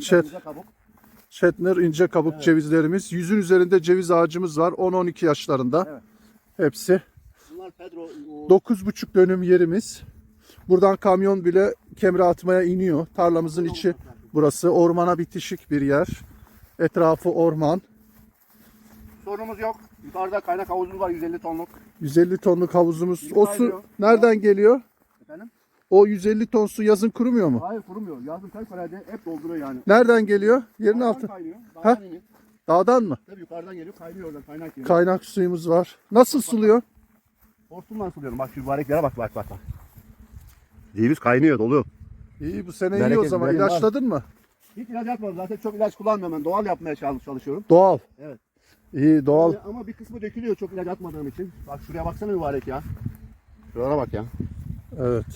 Şet-. Shetner ince kabuk Evet. cevizlerimiz. Yüzün üzerinde ceviz ağacımız var. 10-12 yaşlarında. Evet. Hepsi. Bunlar Pedro. o- 9,5 dönüm yerimiz. Buradan kamyon bile kemre atmaya iniyor. Tarlamızın içi burası. Ormana bitişik bir yer. Etrafı orman. Sorunumuz yok. Yukarıda kaynak havuzumuz var 150 tonluk. 150 tonluk havuzumuz. O su nereden geliyor? Efendim? O 150 ton su yazın kurumuyor mu? Hayır kurumuyor. Yazın paraydı hep dolduruyor yani. Nereden geliyor? Yerin Dağdan altı. Kaynıyor. Ha? Dağdan iniyor. Dağdan mı? Tabii yukarıdan geliyor kaynıyor oradan kaynak geliyor. Kaynak suyumuz var. Nasıl suluyor? Hortumdan suluyorum. Bak şu mübareklere bak bak bak. bak. Ceviz kaynıyor dolu. İyi bu sene iyi o Bereket, zaman. bereket var. İlaçladın mı? Hiç ilaç atmadım. Zaten çok ilaç kullanmıyorum ben. Doğal yapmaya çalış- çalışıyorum. Doğal. Evet. İyi doğal. Yani ama bir kısmı dökülüyor çok ilaç atmadığım için. Bak şuraya baksana mübarek ya. Şuralara bak ya. Evet.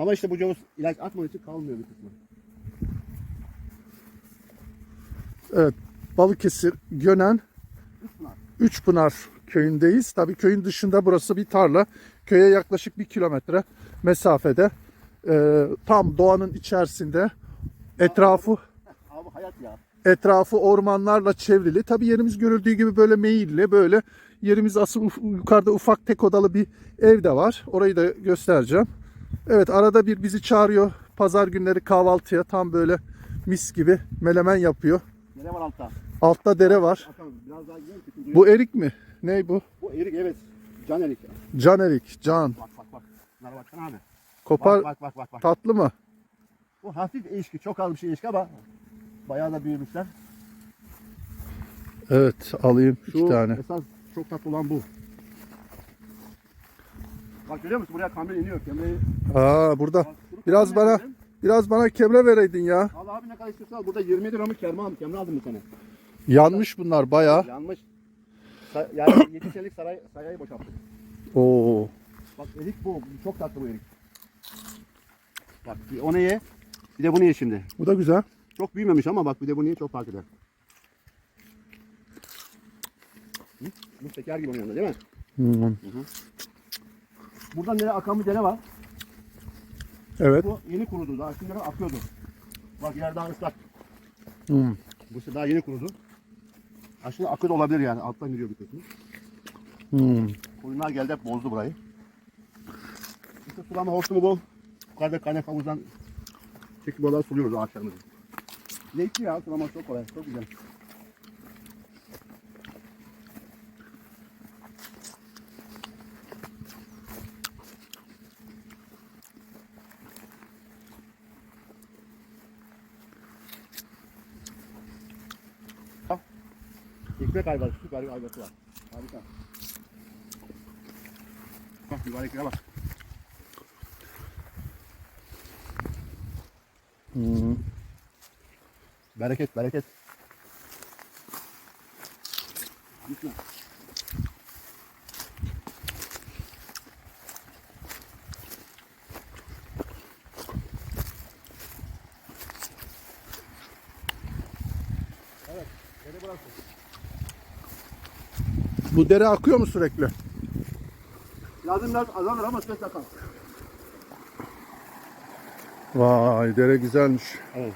Ama işte bu ceviz ilaç atmadığı için kalmıyor bir kısmı. Evet. Balıkesir, Gönen, Üstüne. Üçpınar köyündeyiz. Tabii köyün dışında burası bir tarla. Köye yaklaşık bir kilometre mesafede. Ee, tam doğanın içerisinde. Etrafı Abi hayat ya. etrafı ormanlarla çevrili. Tabii yerimiz görüldüğü gibi böyle meyilli böyle yerimiz asıl yukarıda ufak tek odalı bir ev de var. Orayı da göstereceğim. Evet arada bir bizi çağırıyor. Pazar günleri kahvaltıya tam böyle mis gibi melemen yapıyor. Nere var altta? Altta dere var. Biraz daha gidelim. çünkü Bu erik mi? Ne bu? bu erik evet. Can erik. Can erik, can. Bak bak bak. Bunlara baksana abi. Kopar Bak bak bak bak. bak. tatlı mı? Bu hafif ilişki. Çok az bir şey ilişki ama bayağı da büyümüşler. Evet alayım Şu iki tane. esas çok tatlı olan bu. Bak görüyor musun? Buraya kamyon iniyor. Kemreyi Aa burada. Biraz bana biraz bana kemre vereydin ya. Al abi ne kadar istiyorsan al. Burada 27 liralık kerme aldım. Kemre aldım bir tane. Yanmış bunlar bayağı. Yanmış. Sa- yani 7 senelik saray, sarayı boşalttık. Oo. Bak erik bu. Çok tatlı bu erik. Bak bir onu ye. Bir de bunu ye şimdi. Bu da güzel. Çok büyümemiş ama bak bir de bunu ye çok fark eder. Hı? Bu şeker gibi onun yanında değil mi? Hmm. Buradan nereye akan bir dere var. Evet. Bu yeni kurudu. Daha şimdi akıyordu. Bak yer daha ıslak. Hmm. Bu işte daha yeni kurudu. Aslında akıyor da olabilir yani. Alttan gidiyor bir kısmı. Hmm. Koyunlar geldi hep bozdu burayı. İşte sulama hortumu bu. Yukarıda kaynak havuzdan çekip oradan suluyoruz ağaçlarımızı. Zevkli ya sulama çok kolay. Çok güzel. Ekmek ayvası, süper bir ayvası var. Harika. Bak mübareklere bak. Hmm. Bereket, bereket. Gitme. Bu dere akıyor mu sürekli? Yazın biraz azalır ama sürekli akar. Vay dere güzelmiş. Evet.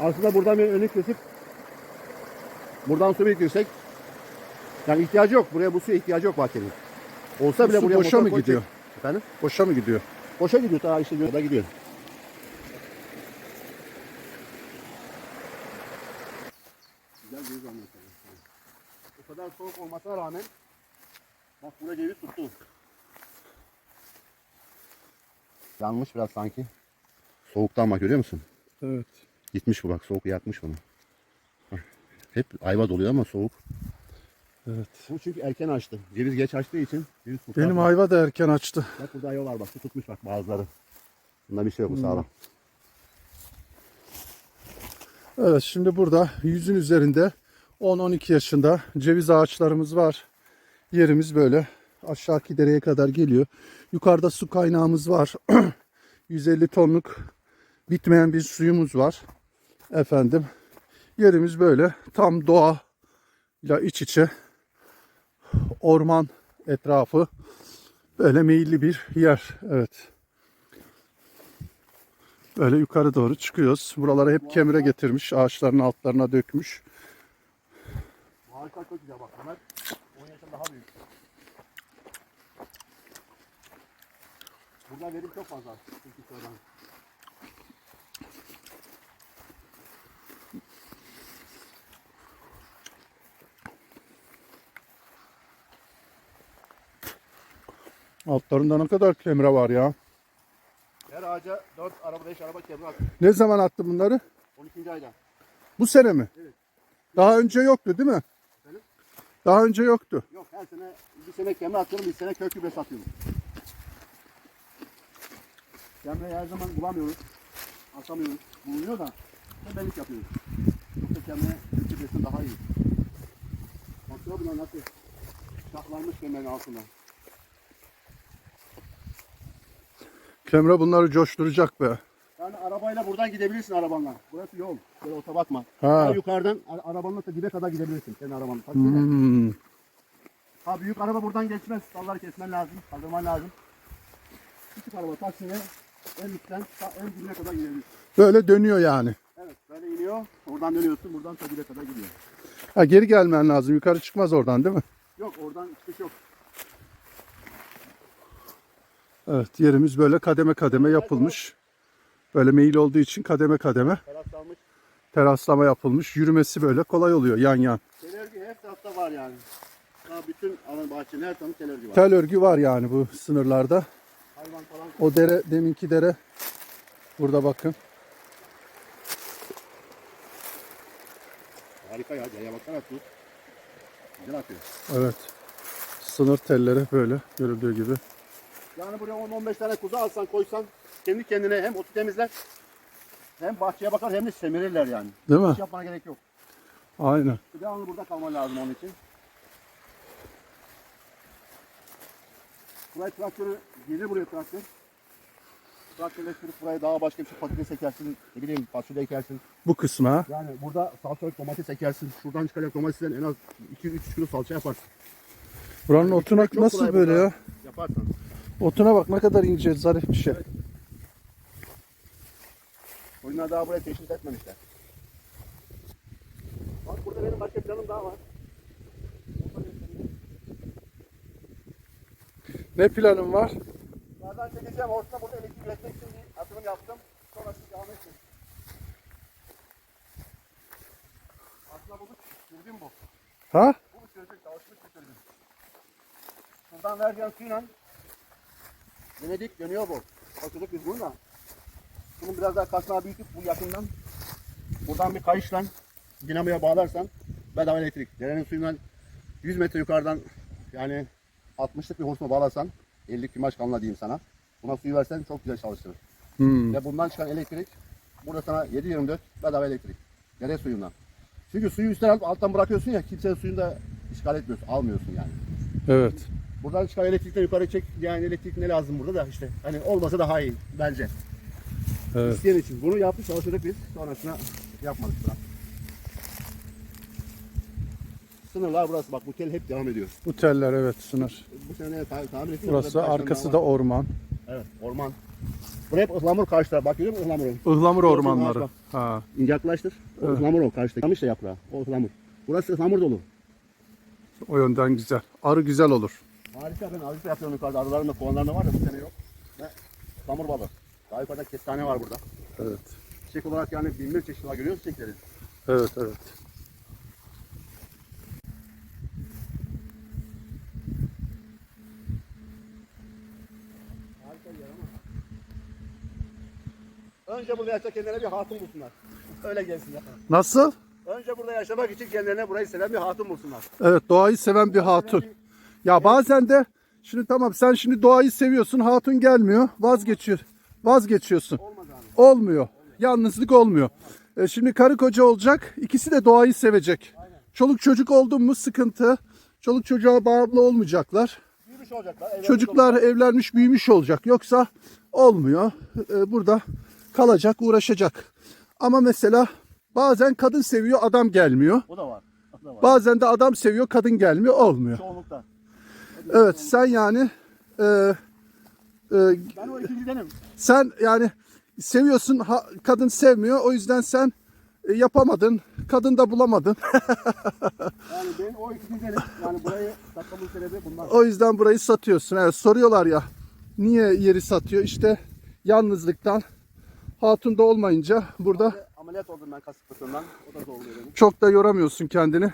Aslında buradan bir önü kesip buradan su biriktirsek yani ihtiyacı yok. Buraya bu suya ihtiyacı yok bahçenin. Olsa Bu bile su buraya boşa motor mı koyacak. gidiyor? Efendim? Boşa mı gidiyor? Boşa gidiyor. Ta işte da gidiyor. Güzel ceviz olmuş. O kadar soğuk olmasına rağmen bak burada ceviz tuttu. Yanmış biraz sanki. Soğuktan bak görüyor musun? Evet. Gitmiş bu bak soğuk yakmış bunu. Hep ayva doluyor ama soğuk. Evet. Bu çünkü erken açtı. Ceviz geç açtığı için ceviz kurtardı. Benim ayva da erken açtı. Bak burada ayva var bak. Tutmuş bak bazıları. Bunda bir şey yok bu sağlam. Evet şimdi burada yüzün üzerinde 10-12 yaşında ceviz ağaçlarımız var. Yerimiz böyle aşağıki dereye kadar geliyor. Yukarıda su kaynağımız var. 150 tonluk bitmeyen bir suyumuz var. Efendim yerimiz böyle tam doğa ile iç içe orman etrafı böyle meyilli bir yer. Evet. Böyle yukarı doğru çıkıyoruz. Buraları hep kemire getirmiş. Ağaçların altlarına dökmüş. Ağaçlar çok güzel bak. Ömer 10 yaşından daha büyük. Buradan verim çok fazla. Çünkü sonradan. Altlarında ne kadar kemire var ya. Her ağaca 4 araba 5 araba kemre attık. Ne zaman attı bunları? 12. ayda. Bu sene mi? Evet. Daha önce yoktu değil mi? Daha önce yoktu. Yok her sene bir sene kemre atıyorum bir sene kök gübresi atıyorum. Kemreyi her zaman bulamıyoruz. Atamıyoruz. Bulunuyor da tebelik yapıyoruz. Yoksa kemre kök gübresi daha iyi. Baksana bunlar nasıl şahlanmış kemrenin altında. Kemre bunları coşturacak be. Yani arabayla buradan gidebilirsin arabanla. Burası yol. Böyle otobatma. Ha. Ha. yukarıdan a- arabanla da dibe kadar gidebilirsin. Senin arabanla. Hmm. Ha büyük araba buradan geçmez. Dalları kesmen lazım. Kaldırman lazım. Küçük araba taksiyle en üstten ta en dibine kadar gidebilirsin. Böyle dönüyor yani. Evet böyle iniyor. Oradan dönüyorsun. Buradan ta dibe kadar gidiyor. Ha, geri gelmen lazım. Yukarı çıkmaz oradan değil mi? Yok oradan çıkış yok. Evet yerimiz böyle kademe kademe yapılmış. Böyle meyil olduğu için kademe kademe Teras salmış. teraslama yapılmış. Yürümesi böyle kolay oluyor yan yan. Tel örgü her tarafta var yani. Ha bütün alan bahçenin her tarafı tel örgü var. Tel örgü var yani bu sınırlarda. Hayvan falan. O dere deminki dere burada bakın. Harika ya. Yaya baksana su. Güzel akıyor. Evet. Sınır telleri böyle görüldüğü gibi. Yani buraya 10-15 tane kuzu alsan koysan kendi kendine hem otu temizler hem bahçeye bakar hem de semirirler yani. Değil mi? Hiç yapmana gerek yok. Aynen. Devamlı burada kalman lazım onun için. Buraya traktörü gelir buraya traktör. Traktörle sürüp buraya daha başka bir şey patates ekersin, ne bileyim fasulye ekersin. Bu kısmı ha. Yani burada salçalık domates ekersin. Şuradan çıkacak domatesten en az 2-3 kilo salça yaparsın. Buranın Yani otuna nasıl böyle ya? Yaparsan. Otuna bak ne kadar ince zarif bir şey. Oyunlar daha buraya teşhis etmemişler. Bak burada benim başka planım daha var. Ne planın var? Nereden çekeceğim? Ortada burada elektrik üretmek için bir atılım yaptım. Sonrası devam etsin. Aslında bu türbin bu. Ha? Bu bir türbin, çalışmış bir türbin. Şuradan vereceğim suyla Venedik dönüyor bu. Bakıyorduk biz bunu biraz daha kasnağı büyütüp bu yakından buradan bir kayışla dinamoya bağlarsan bedava elektrik. Derenin suyundan 100 metre yukarıdan yani 60'lık bir hortumla bağlarsan 50 kimaç kanla diyeyim sana. Buna suyu versen çok güzel çalıştırır. Hmm. Ve bundan çıkan elektrik burada sana 7-24 bedava elektrik. Dere suyundan. Çünkü suyu üstten alıp alttan bırakıyorsun ya kimsenin suyunu da işgal etmiyorsun. Almıyorsun yani. Evet. Buradan çıkan elektrikten yukarı çek yani elektrik ne lazım burada da işte hani olmasa daha iyi bence. Evet. İsteyen için. Bunu yaptık çalıştık biz. Sonrasında yapmadık buna. Sınırlar burası bak bu tel hep devam ediyor. Bu teller evet sınır. Bu sene ne ta- tahmin ettim. Burası arkası da orman. Evet orman. Buraya hep ıhlamur karşılar. Bak görüyor musun ıhlamuru? Ihlamur ormanları. Ha. İnce yaklaştır. O Evet. ıhlamur o karşıda. Yamış da yaprağı. O ıhlamur. Burası ıhlamur dolu. O yönden güzel. Arı güzel olur. Harika ben avcı yapıyorum yukarıda. Arılarım da kovanlarım da var da bu sene yok. Ve ıhlamur balı. Daha yukarıda kestane var burada. Evet. Çiçek olarak yani binler çeşit var görüyor musun çiçekleri? Evet evet. Bir. Önce burada yaşamak kendilerine bir hatun bulsunlar. Öyle gelsinler. Nasıl? Önce burada yaşamak için kendilerine burayı seven bir hatun bulsunlar. Evet doğayı seven bir hatun. Ya bazen de şimdi tamam sen şimdi doğayı seviyorsun hatun gelmiyor vazgeçiyor. Vazgeçiyorsun. Olmaz abi. Olmuyor. Yalnızlık olmuyor. E şimdi karı koca olacak. ikisi de doğayı sevecek. Çoluk çocuk oldun mu sıkıntı. Çoluk çocuğa bağımlı olmayacaklar. Büyümüş olacaklar. evlenmiş Çocuklar evlenmiş büyümüş olacak. Yoksa olmuyor. E, burada kalacak uğraşacak. Ama mesela bazen kadın seviyor adam gelmiyor. O da var. O da var. Bazen de adam seviyor kadın gelmiyor olmuyor. Çoğunlukta. Evet sen yani e, e, Ben o ikincidenim. sen yani seviyorsun ha- kadın sevmiyor o yüzden sen e, yapamadın kadın da bulamadın Yani benim o iki güzelim. Yani burayı satmamın sebebi bunlar. o yüzden burayı satıyorsun evet soruyorlar ya niye yeri satıyor işte yalnızlıktan hatun da olmayınca burada Ve Ameliyat oldum ben kasık fıtığından. O da zorluyor beni. çok da yoramıyorsun kendini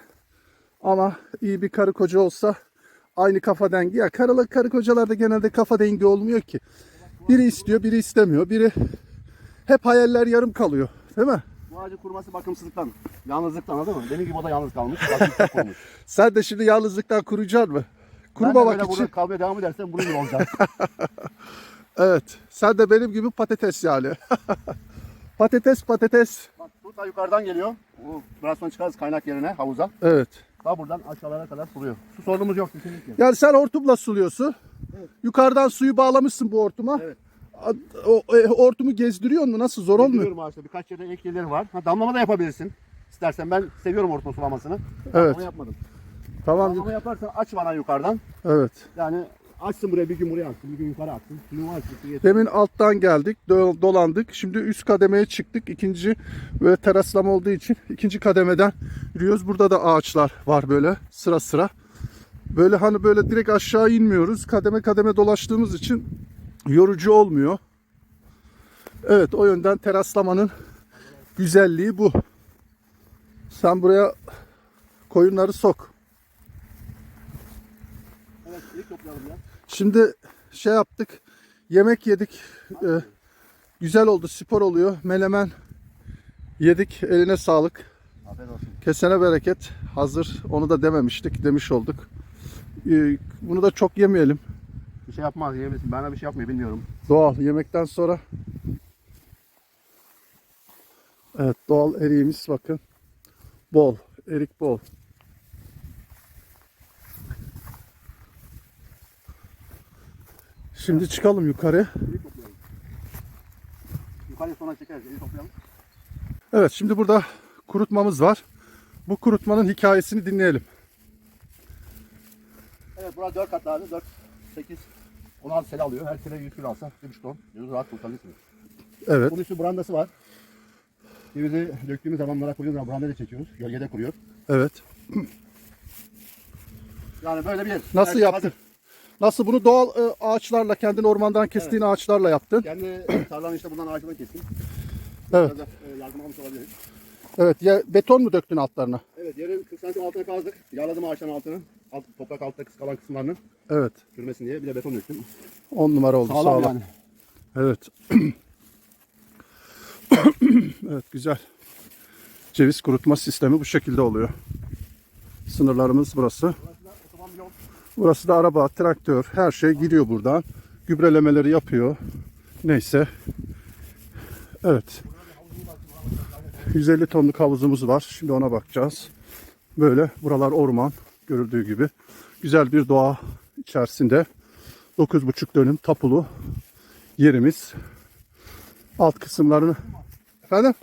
ama iyi bir karı koca olsa aynı kafa dengi ya karılı karı kocalarda genelde kafa dengi olmuyor ki biri istiyor biri istemiyor biri hep hayaller yarım kalıyor değil mi? Bu ağacı kurması bakımsızlıktan, yalnızlıktan anladın mı? Benim gibi o da yalnız kalmış. Kurmuş. Sen de şimdi yalnızlıktan kuracaksın mı? ben de için. burada kalmaya devam edersem bunun gibi olacak. Evet. Sen de benim gibi patates yani. patates patates. Bak su da yukarıdan geliyor. Biraz sonra çıkarız kaynak yerine havuza. Evet. Daha buradan aşağılara kadar suluyor. Su sorunumuz yok kesinlikle. Yani sen hortumla suluyorsun. Yukarıdan suyu bağlamışsın bu hortuma. Evet. O, e, hortumu gezdiriyor mu? Nasıl zor olmuyor? Biliyorum ağaçta birkaç yerde ek yerleri var. Ha, damlama da yapabilirsin. İstersen ben seviyorum hortum sulamasını. Evet. Ama yapmadım. Tamam. Damlama yaparsan aç bana yukarıdan. Evet. Yani açsın buraya bir gün buraya atsın, bir gün yukarı atsın. Suyunu açsın, suyu yeter. Demin alttan geldik, do- dolandık. Şimdi üst kademeye çıktık. İkinci ve teraslama olduğu için ikinci kademeden yürüyoruz. Burada da ağaçlar var böyle sıra sıra. Böyle hani böyle direkt aşağı inmiyoruz. Kademe kademe dolaştığımız için yorucu olmuyor. Evet o yönden teraslamanın güzelliği bu. Sen buraya koyunları sok. Evet, ilk toplayalım ya. Şimdi şey yaptık. Yemek yedik. Ee, güzel oldu. Spor oluyor. Melemen yedik. Eline sağlık. Afiyet olsun. Kesene bereket. Hazır. Onu da dememiştik. Demiş olduk. Ee, bunu da çok yemeyelim. Bir şey yapmaz, yiyebilirsin. Bana bir şey yapmıyor, bilmiyorum. Doğal. Yemekten sonra. Evet doğal eriğimiz bakın. Bol. Erik bol. Şimdi çıkalım yukarı. Yukarıya sonra çekeriz, toplayalım. Evet şimdi burada kurutmamız var. Bu kurutmanın hikayesini dinleyelim. Evet, burada 4 kat abi. 4, 8, 16 sene alıyor. Her sene 100 kilo alsa 1,5 ton. Yüzü rahat kurtarırsınız. Evet. Bunun üstü brandası var. Cevizi döktüğümüz zaman bunlara koyduğumuz zaman brandayı da çekiyoruz. Gölgede kuruyor. Evet. Yani böyle bir yer. Nasıl Her şey yaptın? hazır. Nasıl bunu doğal e, ağaçlarla kendin ormandan kestiğin ağaçlarla yaptın? Kendi tarlanın işte bundan ağacını kestim. Evet. Biraz e, yardım almış olabiliriz. Evet. Ya, beton mu döktün altlarına? Evet, yerin 40 santim altına kazdık. Yağladım ağaçların altını. Alt, toprak altta kalan kısımlarını Evet. çürümesin diye. Bir de beton döktüm. 10 numara oldu. Sağlam, Sağlam. yani. Evet. evet güzel. Ceviz kurutma sistemi bu şekilde oluyor. Sınırlarımız burası. Burası da otoban bir yol. Burası da araba, traktör, her şey giriyor buradan. Gübrelemeleri yapıyor. Neyse. Evet. 150 tonluk havuzumuz var. Şimdi ona bakacağız. Böyle buralar orman görüldüğü gibi. Güzel bir doğa içerisinde 9,5 dönüm tapulu yerimiz. Alt kısımlarını efendim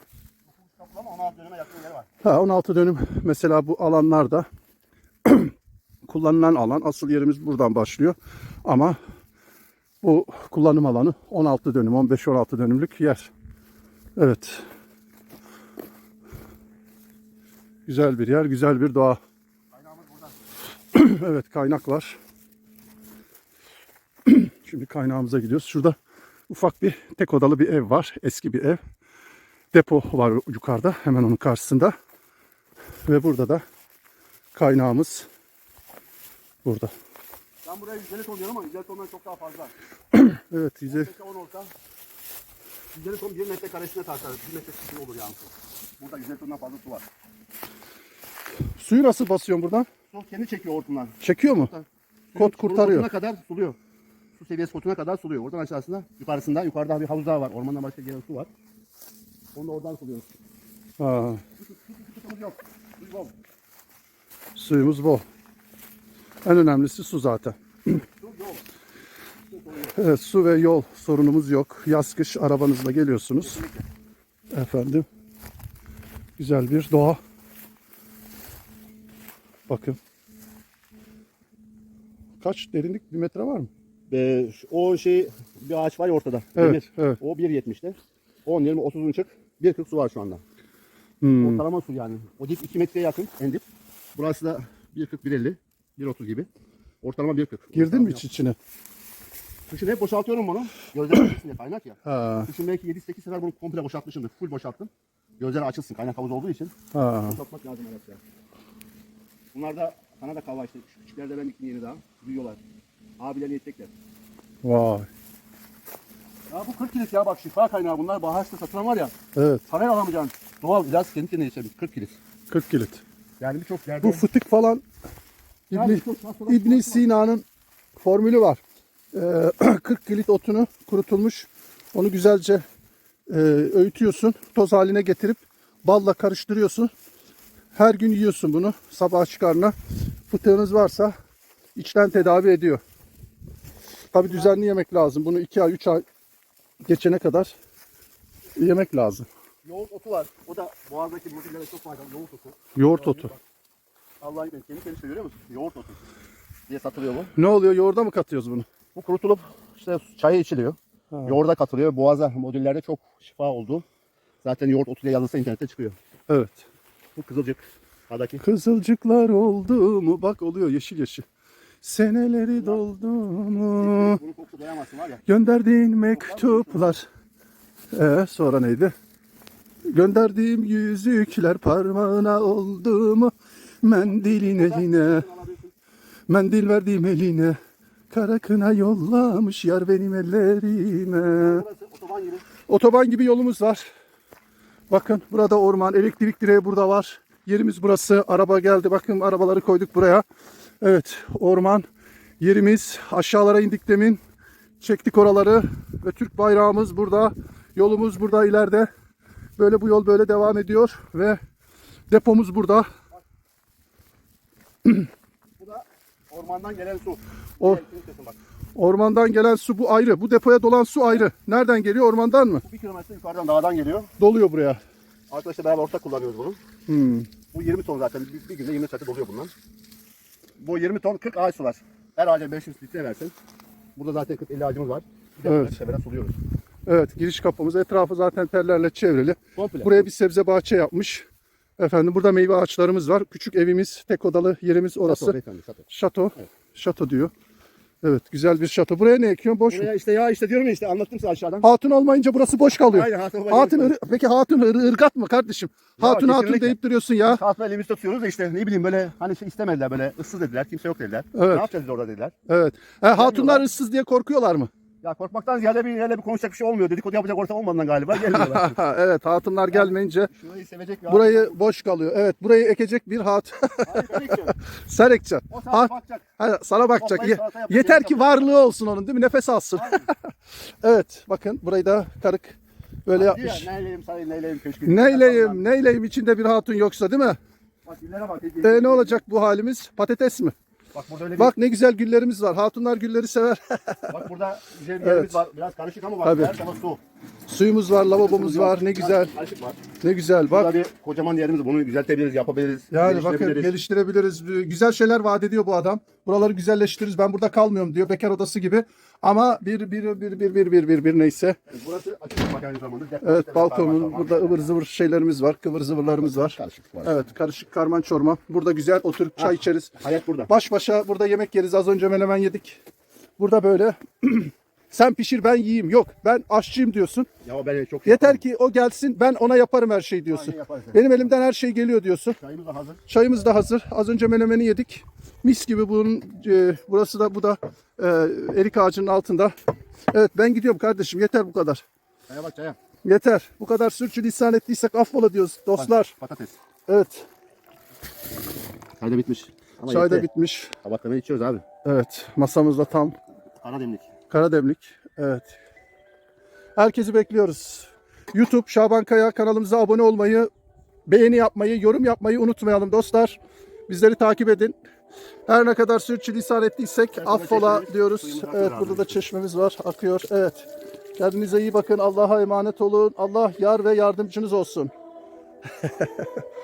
Kapılama 16 döneme yakın yeri var. Ha 16 dönüm mesela bu alanlarda kullanılan alan asıl yerimiz buradan başlıyor. Ama bu kullanım alanı 16 dönüm 15-16 dönümlük yer. Evet. Güzel bir yer, güzel bir doğa. Evet kaynak var. Şimdi kaynağımıza gidiyoruz. Şurada ufak bir tek odalı bir ev var. Eski bir ev. Depo var yukarıda hemen onun karşısında. Ve burada da kaynağımız burada. Ben buraya 150 ton diyorum ama 150 tondan çok daha fazla. Evet. 15'e 10 olsa 150 ton 1 metre karesine tartar. 1 metre su olur yani. Burada 150 tondan fazla su var. Suyu nasıl basıyorsun buradan? Su kendi çekiyor hortumdan. Çekiyor mu? Suyun Kot kurtarıyor. Kotuna kadar suluyor. Su seviyesi kotuna kadar suluyor. Oradan aşağısında, yukarısında, yukarıda bir havuz daha var. Ormandan başka gelen su var. Onu da oradan suluyoruz. Ha. Biz bol. suyumuz bol. En önemlisi su zaten. Evet, su ve yol sorunumuz yok. Yaz kış arabanızla geliyorsunuz. Efendim. Güzel bir doğa. Bakın. Kaç derinlik bir metre var mı? Ee, o şey bir ağaç var ya ortada. Evet, Demir. evet. O 1.70'te. 10, 20, 30'un çık. 1.40 su var şu anda. Hmm. Ortalama su yani. O dip 2 metreye yakın en dip. Burası da 1.40, 1.50, 1.30 gibi. Ortalama 1.40. Girdin mi hiç içine? Kışın hep boşaltıyorum bunu. Gözler açılsın diye kaynak ya. Ha, Kışın belki 7-8 sefer bunu komple boşaltmışımdır. Full boşalttım. Gözler açılsın kaynak havuz olduğu için. ha. Boşaltmak lazım arası ya. Bunlar da Kanada kava işte. Küçük küçüklerde ben diktim yeni daha. Büyüyorlar. Abiler yetecekler. Vay. Ya bu 40 kilit ya bak şifa kaynağı bunlar. Bahçede satılan var ya. Evet. Parayla alamayacaksın. Doğal ilaç kendi kendine yetişebilir. 40 kilit. 40 kilit. Yani birçok yerde. Bu fıtık falan Hastalar- İbni Sina'nın formülü var. Ee, 40 kilit otunu kurutulmuş. Onu güzelce e, öğütüyorsun. Toz haline getirip balla karıştırıyorsun. Her gün yiyorsun bunu sabah çıkarına. Fıtığınız varsa içten tedavi ediyor. Tabi düzenli yemek lazım. Bunu 2 ay 3 ay geçene kadar yemek lazım. Yoğurt otu var. O da boğazdaki modüllere çok faydalı. Yoğurt otu. Yoğurt otu. Allah'ın ben kendi kendisi görüyor musun? Yoğurt otu diye satılıyor bu. Ne oluyor? Yoğurda mı katıyoruz bunu? Bu kurutulup işte çaya içiliyor. Ha. Yoğurda katılıyor. Boğaza modüllerde çok şifa oldu. Zaten yoğurt otu diye yazılsa internette çıkıyor. Evet. Bu kızılcık. Sağdaki. Kızılcıklar oldu mu? Bak oluyor yeşil yeşil. Seneleri doldu mu? Bunun kokusu doyamazsın var ya. Gönderdiğin mektuplar. Ee, sonra neydi? Gönderdiğim yüzükler parmağına oldu mu? Mendilin eline. Mendil verdiğim eline. Kara kına yollamış yar benim ellerime. Otoban gibi. Otoban gibi yolumuz var. Bakın burada orman, elektrik direği burada var. Yerimiz burası. Araba geldi. Bakın arabaları koyduk buraya. Evet, orman yerimiz. Aşağılara indik demin. Çektik oraları ve Türk bayrağımız burada. Yolumuz burada ileride. Böyle bu yol böyle devam ediyor ve depomuz burada. Bu da ormandan gelen su. O- Elektrik kesin bak. Ormandan gelen su bu ayrı. Bu depoya dolan su ayrı. Nereden geliyor? Ormandan mı? Bu bir kilometre yukarıdan dağdan geliyor. Doluyor buraya. Arkadaşlar beraber ortak kullanıyoruz bunu. Hmm. Bu 20 ton zaten. Bir, bir günde 20 litre doluyor bundan. Bu 20 ton 40 ağaç sular. Her ağaca 500 litre versin. Burada zaten 40-50 ağacımız var. Bir de Evet. evet. çevre suluyoruz. Evet giriş kapımız etrafı zaten tellerle çevrili. Komple. Buraya bir sebze bahçe yapmış. Efendim burada meyve ağaçlarımız var. Küçük evimiz, tek odalı yerimiz orası. Şato beyefendi, şato. Şato. Şato diyor. Evet güzel bir şato. Buraya ne ekiyorsun? Boş mu? Buraya işte ya işte diyorum ya işte anlattım size aşağıdan. Hatun olmayınca burası boş kalıyor. Aynen, hatun olmayınca hatun peki hatun ır- ırgat mı kardeşim? hatun hatun kesinlikle. deyip duruyorsun ya. Kalkma elimizi tutuyoruz da işte ne bileyim böyle hani şey istemediler böyle ıssız dediler kimse yok dediler. Evet. Ne yapacağız biz orada dediler. Evet. He, hatunlar ıssız diye korkuyorlar mı? Ya korkmaktan ziyade bir hele bir konuşacak bir şey olmuyor. Dedikodu yapacak ortam olmadığından galiba gelmiyorlar. evet hatunlar gelmeyince Şurayı sevecek bir burayı boş kalıyor. Evet burayı ekecek bir hat. Hayır, ben ekeceğim. Sen ekeceksin. O sana bakacak. Ha, sana bakacak. Toplayıp Ye- salata yapacak, yeter ki yapacak. varlığı olsun onun değil mi? Nefes alsın. Aynen. evet bakın burayı da karık böyle Diyor yapmış. ya, Neyleyim sayın neyleyim köşkü. Neyleyim, neyleyim içinde bir hatun yoksa değil mi? Bak illere bak. E ne olacak bu halimiz? Patates mi? Bak burada öyle bir, Bak ne güzel güllerimiz var. Hatunlar gülleri sever. bak burada güzel bir Evet. var. Biraz karışık ama bak Tabii. her taraf su. Suyumuz var, lavabomuz var. Ne güzel. Var. Ne güzel. Burada Bak bir kocaman yerimiz bunu düzeltebiliriz, yapabiliriz. yani bakın geliştirebiliriz. geliştirebiliriz. Güzel şeyler vaat ediyor bu adam. Buraları güzelleştiririz. Ben burada kalmıyorum diyor. Bekar odası gibi. Ama bir bir bir bir bir bir bir, bir neyse. Burası açık bak aynı zamanda. Evet balkonun burada ıvır zıvır şeylerimiz var. Kıvır zıvırlarımız var. Karışık var. Evet karışık karman çorma. Burada güzel oturup çay içeriz. Hayat burada. Baş başa burada yemek yeriz. Az önce menemen yedik. Burada böyle sen pişir ben yiyeyim. Yok ben aşçıyım diyorsun. Ya ben çok Yeter ki o gelsin ben ona yaparım her şeyi diyorsun. Aynen. Benim elimden her şey geliyor diyorsun. Çayımız da hazır. Çayımız da hazır. Az önce menemeni yedik. Mis gibi bunun e, burası da bu da e, erik ağacının altında. Evet ben gidiyorum kardeşim yeter bu kadar. Çaya bak çaya. Yeter. Bu kadar sürçülisan ettiysek affola diyoruz dostlar. Patates. Evet. Çay da bitmiş. Ama Çay da bitmiş. Tabaklarını içiyoruz abi. Evet. Masamızda tam Kara demlik. Karademlik. Evet. Herkesi bekliyoruz. YouTube Şaban Kaya kanalımıza abone olmayı, beğeni yapmayı, yorum yapmayı unutmayalım dostlar. Bizleri takip edin. Her ne kadar sürçülisan ettiysek burada affola çeşmemiz, diyoruz. Evet burada da çeşmemiz var. Akıyor. Evet. Kendinize iyi bakın. Allah'a emanet olun. Allah yar ve yardımcınız olsun.